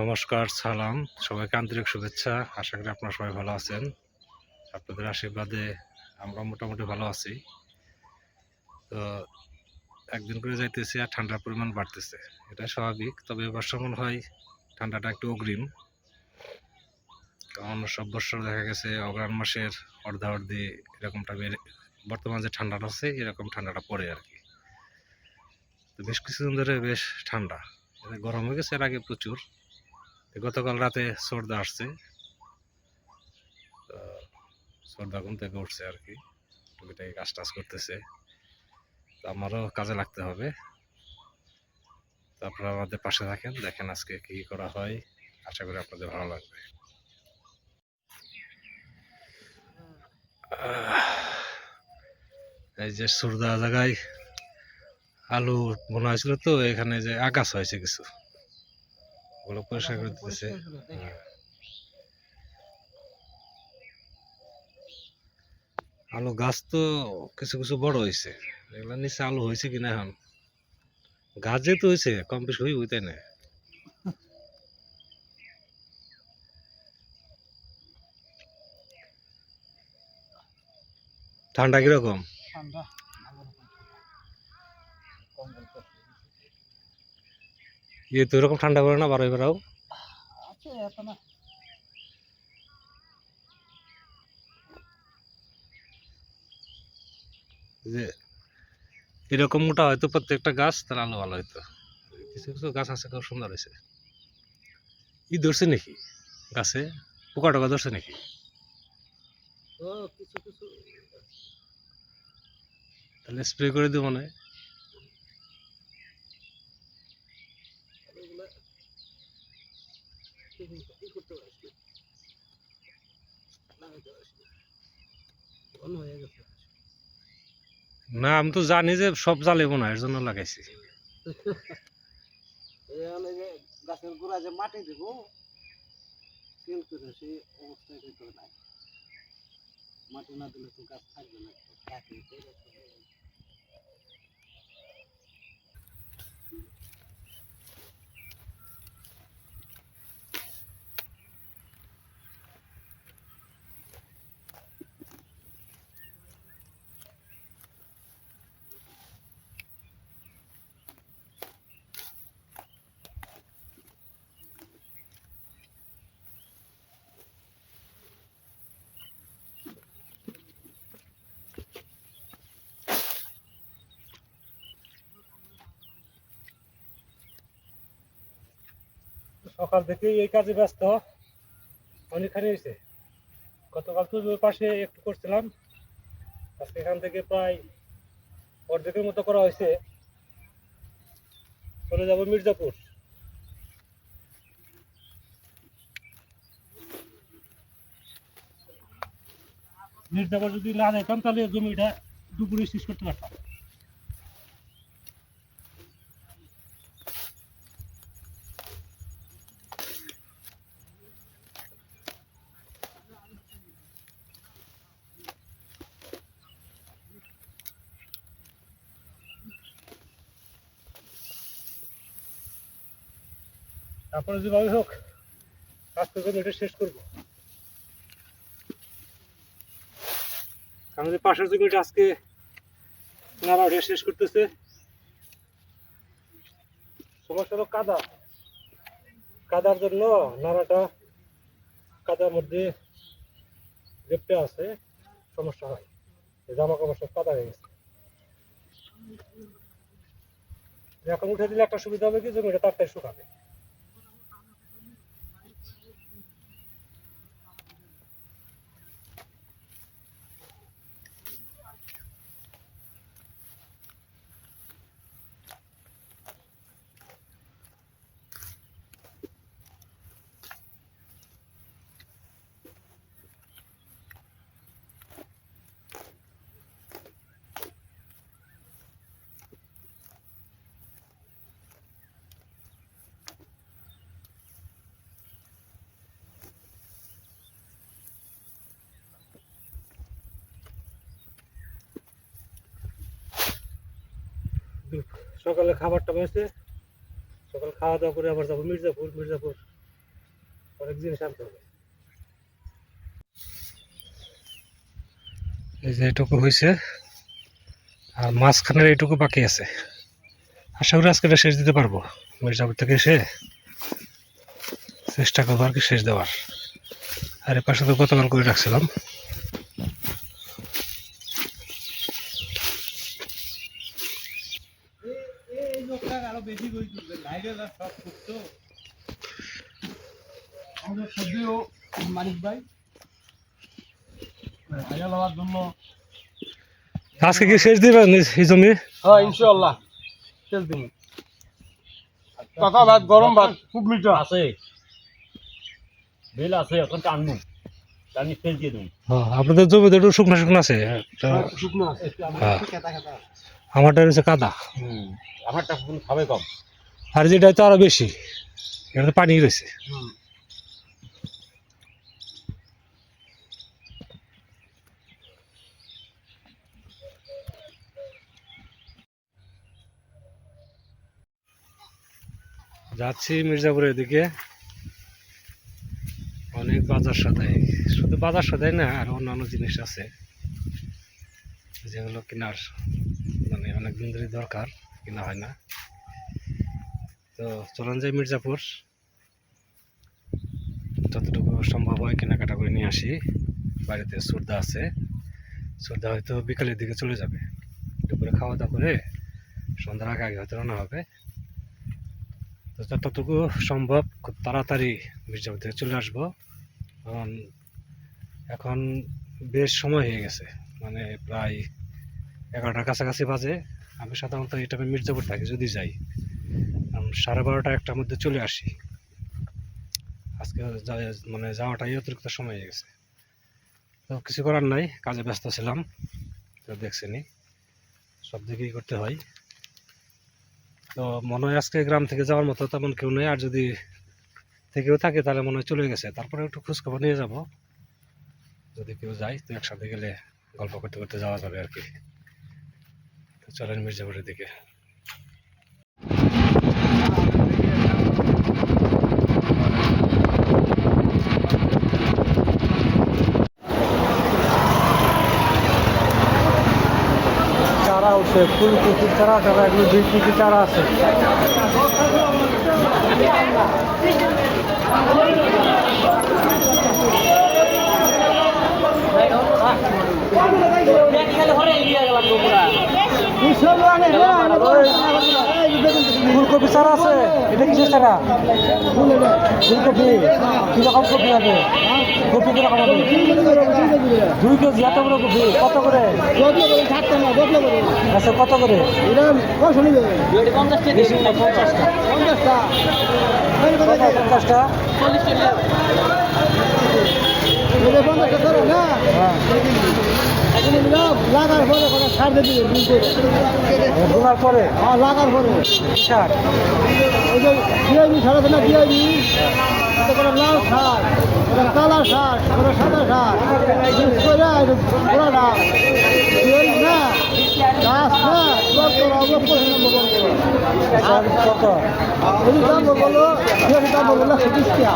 নমস্কার, সালাম। সবাইকে আন্তরিক শুভেচ্ছা। আশা করি আপনারা সবাই ভালো আছেন। আপনাদের আশীর্বাদে আমরা মোটামুটি ভালো আছি। তো একদিন করে যাইতেছি আর ঠান্ডার পরিমাণ বাড়তেছে। এটা স্বাভাবিক, তবে এবার মনে হয় ঠান্ডাটা একটু অগ্রিম। কারণ সব বছর দেখা গেছে, অগ্রাণ মাসের অর্ধা অর্ধি এরকমটা বেড়ে, বর্তমান যে ঠান্ডাটা আছে, এরকম ঠান্ডাটা পড়ে আর কি। তো বেশ কিছুদিন ধরে বেশ ঠান্ডা। গরম হয়ে গেছে, এর আগে প্রচুর। গতকাল রাতে সর্দা আসছে। তো সর্দা ঘুম থেকে উঠছে আর কি। টুকিটাকি কাজ টাজ করতেছে। তো আমারও কাজে লাগতে হবে। তো আপনারা আমাদের পাশে থাকেন, দেখেন আজকে কি কি করা হয়। আশা করি আপনাদের ভালো লাগবে। এই যে সর্দা জায়গায় আলু বোনা হয়েছিল তো, এখানে যে আকাশ হয়েছে কিছু। ওগুলো পরিষ্কার করে দিতেছে। হ্যাঁ। আলু গাছ তো কিছু কিছু বড় হয়েছে। এগুলো নিচে আলু হয়েছে কিনা এখন? গাছ যেহেতু হয়েছে কম বেশি হই হইতে না? ঠান্ডা কীরকম? ঠান্ডা ভালো রকম কম্বল পরে। ইয়ে তো এরকম ঠান্ডা পড়ে না বারো যে এরকম মোটা হয়তো প্রত্যেকটা গাছ তার আলো ভালো হয়তো কিছু কিছু গাছ আছে খুব সুন্দর হয়েছে। ই ধরছে নাকি? গাছে? পোকা টোকা ধরছে নাকি? তাহলে স্প্রে করে দিব মনে হয়। এগুলা না। আমি তো জানি যে সব জ্বালেব না, এর জন্য লাগাইছি গাছের গোড়া যে মাটি দেব নাই মাটি না দিলে তো গাছ থাকবে না সকাল থেকেই এই কাজে ব্যস্ত। অনেকখানি হয়েছে। গতকাল তো পাশে একটু করছিলাম। আজকে এখান থেকে প্রায় অর্ধেকের মতো করা হয়েছে। চলে যাব মির্জাপুর। মির্জাপুর যদি না যেতাম তাহলে জমিটা দুপুরে শেষ করতে পারতাম। তারপরে যেভাবে হোক, আজকে জমিটা শেষ করব। আমাদের পাশের জমিটা আজকে উঠে শেষ করতেছে সমস্যা হলো কাদা। কাদার জন্য নাড়াটা কাদার মধ্যে লেপটে আছে, সমস্যা হয়। জামা কাপড় সব কাদা হয়ে গেছে। এখন উঠে দিলে একটা সুবিধা হবে কি? জমিটা তাড়াতাড়ি শুকাবে। সকালে খাবারটা হয়েছে। সকাল খাওয়া দাওয়া করে আবার যাব মির্জাপুর। মির্জাপুর অনেক জিনিস আনতে হবে। এই যে এইটুকু হয়েছে। আর মাঝখানের এইটুকু বাকি আছে। আশা করি আজকে শেষ দিতে পারব। মির্জাপুর থেকে এসে চেষ্টা করব আর কি শেষ দেওয়ার। আর এর পাশে তো গতকাল করে রাখছিলাম এই লোকটা আরও বেশি বই তুলবে লাইটের সব করতো আমাদের সবজিও মানিক ভাই হাজার লওয়ার জন্য আজকে কি শেষ দিবেন এই- জমি? হ্যাঁ দিন। পাকা ভাত গরম ভাত খুব মিঠা। আছে। বেল আছে এখন টানবো টানি ফেল দিয়ে দেবো। হ্যাঁ, আপনাদের জমিতে একটু শুকনো শুকনো আছে শুকনো আছে। হ্যাঁ। আমারটা রয়েছে কাদা। হুম আমারটা খাবে কম। আর যেটা তো আরও বেশি। এটা তো পানি রয়েছে। যাচ্ছি মির্জাপুরের দিকে। অনেক বাজার সদাই শুধু বাজার সদাই না আর অন্যান্য জিনিস আছে। যেগুলো কেনার মানে অনেক দিন ধরে দরকার কেনা হয় না। তো চলুন যাই মির্জাপুর। যতটুকু সম্ভব হয় কেনাকাটা করে নিয়ে আসি। বাড়িতে সুরদা আছে। সুরদা হয়তো বিকালের দিকে চলে যাবে। দুপুরে খাওয়া দাওয়া করে সন্ধ্যার আগে আগে হয়তো রান্না হবে। তো যতটুকু সম্ভব খুব তাড়াতাড়ি মির্জাপুর থেকে চলে আসব। কারণ এখন বেশ সময় হয়ে গেছে। মানে প্রায় এগারোটার কাছাকাছি বাজে। আমি সাধারণত এই টাইমে মির্জাপুর থাকি, যদি যাই। সাড়ে বারোটা একটার মধ্যে চলে আসি। আজকে মানে যাওয়াটাই অতিরিক্ত সময় হয়ে গেছে। তো কিছু করার নাই, কাজে ব্যস্ত ছিলাম, তো দেখছেনি। সব দিকেই করতে হয়। তো মনে হয় আজকে গ্রাম থেকে যাওয়ার মতো তেমন কেউ নেই, আর যদি থেকেও থাকে তাহলে মনে হয় চলে গেছে। তারপরে একটু খোঁজখবর নিয়ে যাব। যদি কেউ যায়, তো একসাথে গেলে গল্প করতে করতে যাওয়া যাবে আর কি। চলেন মির্জাপুরের দিকে। চারা ফুল ফুলকপির চারা চারা এগুলো দুই কপি চারা আছে। ফুলকপি চারা আছে? এটা কিসের চারা ফুলকপি কীরকম কপি হবে? কপি কীরকম হবে? দুই কেজি এত বড় কপি, কত করে? আচ্ছা কত করে? পঞ্চাশটা। পঞ্চাশটা? লাগার পরে সার দিয়ে দিবে বোনার পরে? হ্যাঁ লাগার পরে। সার ওই যে ডিআইবি সার আছে না ডিআইবি লাল সার কোনো কালা সার কোনো সাদা সার পুরো না না গাছ না সার কত? দাম বলো দাম বিশ টাকা।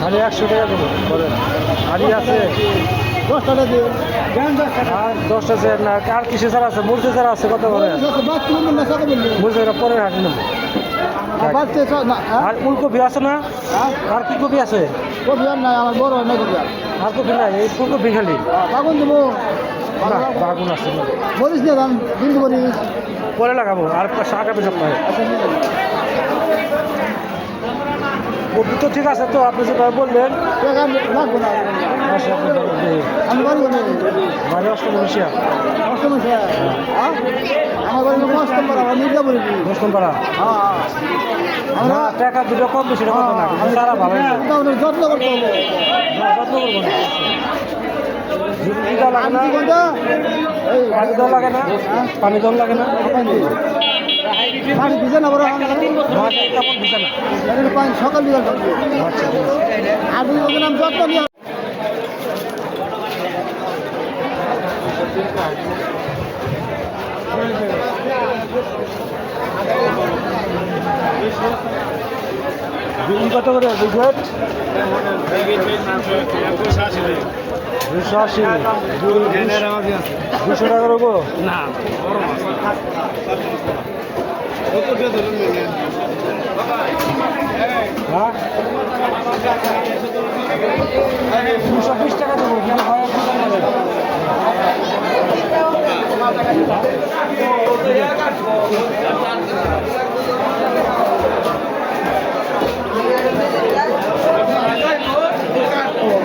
খালি একশো টাকা দেবো বলেন। আড়ি আছে। দিয়ে। আর দশটা চেয়ার না আর কিসে আছে? আছে কত করে? পরে হাঁটি নেব। আর ফুলকপি আছে না? আর কি কপি আছে? কবি আর নাই আমার বড় হয় না আর। আর কপি নাই এই ফুলকপি খালি। বাগুন দেবো। না বাগুন আছে। না বলিস না দাম বিন্দু বলিস পরে লাগাবো আর শাক সব পাই কপি তো ঠিক আছে তো আপনি যেভাবে বললেন আচ্ছা, বাড়ি অষ্টমশিয়া হ্যাঁ আমার বাড়ি মস্ত পারা আমার মির্জা বলি মুসলিম পাড়া হ্যাঁ না টাকা দুটো কম বেশি কথা না কিন্তু ভালো যত্ন করতে হবে যত্ন করব না। পানি দেওয়া লাগে না পানি দেওয়া লাগে না। পানি দিছে না বড় সকাল বিকাল আচ্ছা। আর দুই বছর আমি যত্ন নিয়ে কত করে বিঘট দুশো আশি দুশো টাকা রবো না হ্যাঁ দুশো বিশ টাকা দেবো কিন্তু হয় একশো টাকা নেবে।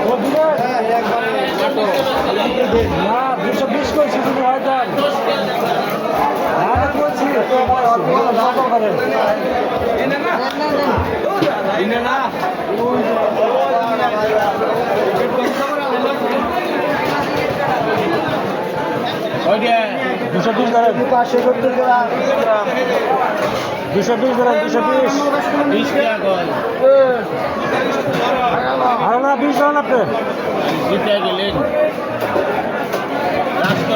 ও দিবে? না দুশো বিশ করছি তুমি হয় দেন না বলছি দাম করেন দুশো বিশ ধরেন পাঁচশো সত্তর টাকা দুশো বিশ ধরেন দুশো বিশ বিশ আরও না বিশ ধরেন আপনি দিতে গেলেন রাস্তা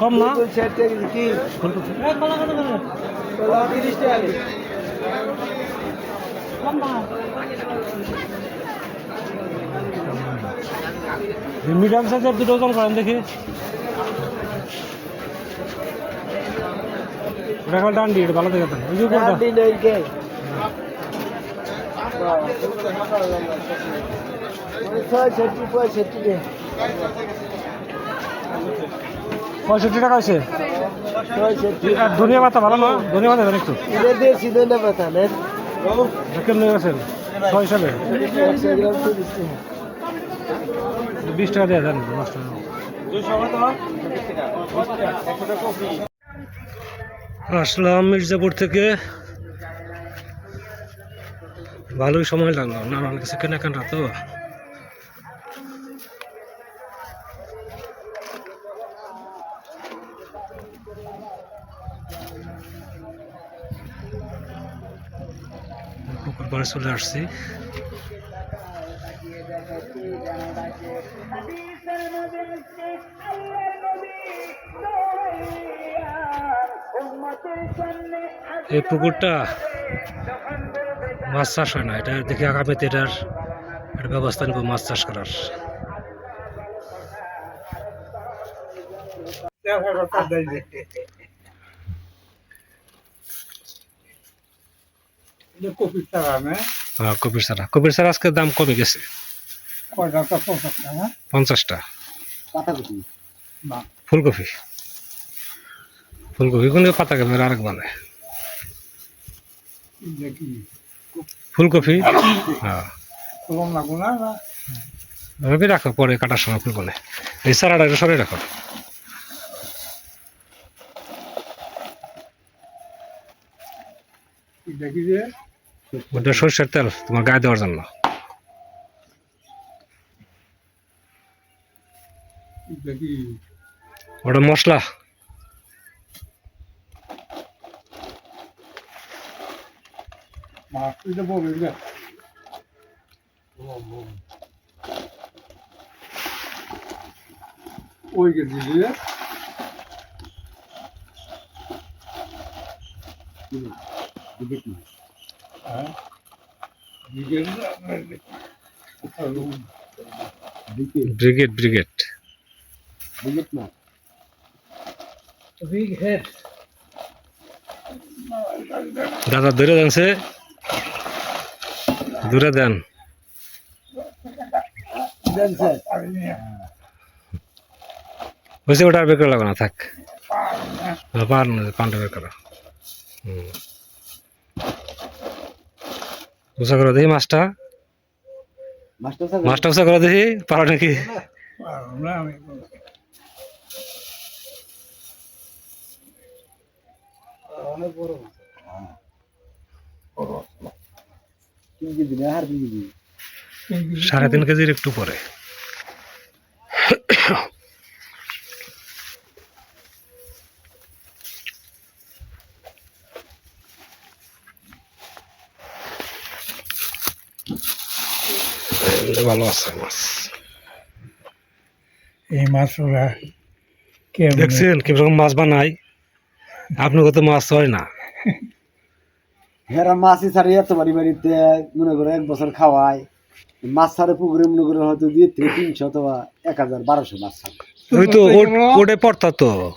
কম না? মিডিয়াম সাইজের দুটো ওজন করেন দেখি। খালি ডান্ডি ভালো দেখে উপরটা ডান্ডি নেই কে ছয় ষাটটি পঁয়ষট্টি টাকা আছে ধনিয়া পাতা ভালো না? ধনিয়া পাতা একটু। এটা দেশি ধনে পাতা নেন কেমন গেছেন ছয় হিসাবে বিশ টাকা দিয়ে দেন দশ টাকা। আসলাম মির্জাপুর থেকে। ভালোই সময় লাগল। না অনেক কিছু কেনাকাটা তো। পুকুর চলে আসছি। এই পুকুরটা মাছ চাষ হয় না। এটা দেখি আগামীতে এটার একটা ব্যবস্থা নেব মাছ চাষ করার। হ্যাঁ কপির সারা কপির সারা আজকে দাম কমে গেছে। পঞ্চাশটা। ফুলকপি। ফুলকপি কোনো পাতা কপি আরেক মানে ফুলকপি? হ্যাঁ। রবি রাখো পরে কাটার সময় ফুলকপি। এই সারাটা সরে রাখো। ওটা সরষের তেল তোমার গায়ে দেওয়ার জন্য। ওটা মশলা। মাছ এটা বলবে যে ওই গেছি যে হ্যাঁ বিকেল ব্রিগেড ব্রিগেড বিকেট না বিগ হেড দাদা ধরে দেন সে দূরে দেন। দেন স্যার। হয়েছে ওটা বের করা লাগবে না থাক। পার না পানটা বের করো। হুম। উষা করো দেখি মাছটা। মাছটা উষা করো দেখি পারো নাকি? অনেক বড় সাড়ে তিন কেজির একটু পরে। ভালো আছে মাছ। এই মাছ ওরা দেখছেন কীরকম মাছ বানাই আপনি কত মাছ হয় না। হেরা মাছই ছাড়ে এত বাড়ি বাড়িতে মনে করে এক বছর খাওয়ায়। মাছ ছাড়ে পুকুরে মনে করে হয়তো দিয়ে থেকে তিনশো অথবা এক হাজার বারোশো মাছ ছাড়ে। ওই তো ও- পড়তা তো।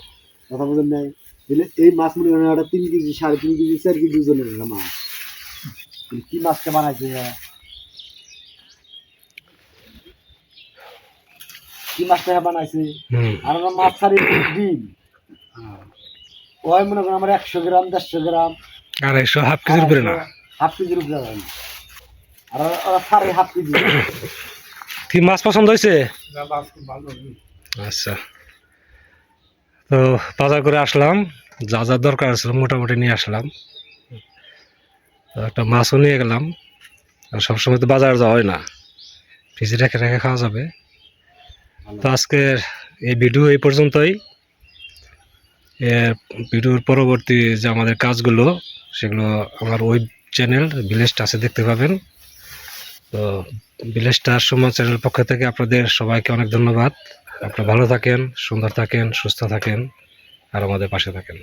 কথা বলেন নাই। তাহলে এই মাছ মনে করেন একটা তিন কেজি সাড়ে তিন কেজি চার কেজি ওজনের একটা মাছ। কি মাছটা বানাইছে? কি মাছটা বানাইছে? আর আমরা মাছ ছাড়ি ডিম। ওই মনে করেন আমার একশো গ্রাম দেড়শো গ্রাম। আড়াইশো হাফ কেজির উপরে না? হাফ কেজির উপরে আর ওরা- ওরা হাফ কেজি। কি মাছ পছন্দ হয়েছে? আচ্ছা। তো বাজার করে আসলাম যা যা দরকার ছিল মোটামুটি নিয়ে আসলাম। একটা মাছও নিয়ে গেলাম। আর সবসময় তো বাজার যাওয়া হয় না। ফ্রিজে রেখে রেখে খাওয়া যাবে। তো আজকের এই ভিডিও এই পর্যন্তই। ভিডিওর পরবর্তী যে আমাদের কাজগুলো, সেগুলো আমার ওয়েব চ্যানেল ভিলেজ টাচে দেখতে পাবেন। তো ভিলেজ টাচ সমাজ চ্যানেল পক্ষ থেকে আপনাদের সবাইকে অনেক ধন্যবাদ। আপনারা ভালো থাকেন, সুন্দর থাকেন, সুস্থ থাকেন, আর আমাদের পাশে থাকেন।